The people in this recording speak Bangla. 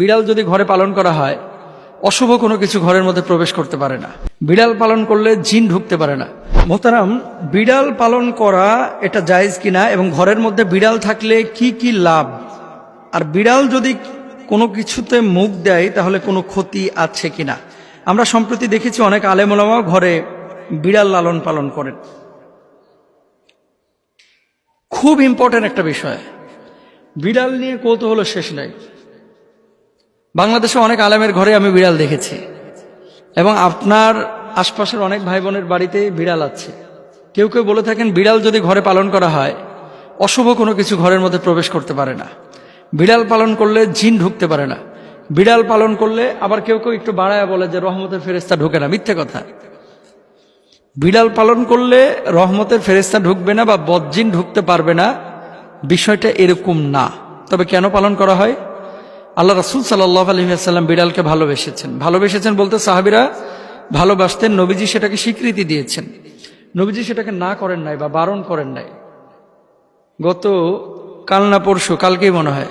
বিড়াল যদি ঘরে পালন করা হয়, অশুভ কোনো কিছু ঘরের মধ্যে প্রবেশ করতে পারে না। বিড়াল পালন করলে জিন ঢুকতে পারে না। মোহতারাম, বিড়াল পালন করা এটা জায়েজ কিনা এবং ঘরের মধ্যে বিড়াল থাকলে কি কি লাভ? আর বিড়াল যদি কোনো কিছুতে মুখ দেয়, তাহলে কোনো ক্ষতি আছে কিনা? আমরা সম্প্রতি দেখেছি অনেক আলেমোলামাও ঘরে বিড়াল লালন পালন করেন। খুব ইম্পর্টেন্ট একটা বিষয়। বিড়াল নিয়ে কৌতূহল শেষ নাই। বাংলাদেশে অনেক আলেমের ঘরে আমি বিড়াল দেখেছি। এবং আপনার আশপাশের অনেক ভাই বোনের বাড়িতে বিড়াল আছে। কেউ কেউ বলে থাকেন, বিড়াল যদি ঘরে পালন করা হয়, অশুভ কোনো কিছু ঘরের মধ্যে প্রবেশ করতে পারে না। বিড়াল পালন করলে জিন ঢুকতে পারে না। বিড়াল পালন করলে আবার কেউ কেউ একটু বাড়ায় বলে যে, রহমতের ফেরেস্তা ঢুকে না। মিথ্যে কথা। বিড়াল পালন করলে রহমতের ফেরেস্তা ঢুকবে না বা বজ্জিন ঢুকতে পারবে না। বিষয়টা এরকম না। তবে কেন পালন করা হয়? আল্লাহ রাসুল সাল্লাহ আলহিহাসাল্লাম বিড়ালকে ভালোবেসেছেন। ভালোবেসেছেন বলতে সাহাবিরা ভালোবাসতেন, নবীজি সেটাকে স্বীকৃতি দিয়েছেন। নবীজি সেটাকে না করেন নাই বা বারণ করেন নাই। গত কাল না পরশু, কালকেই মনে হয়।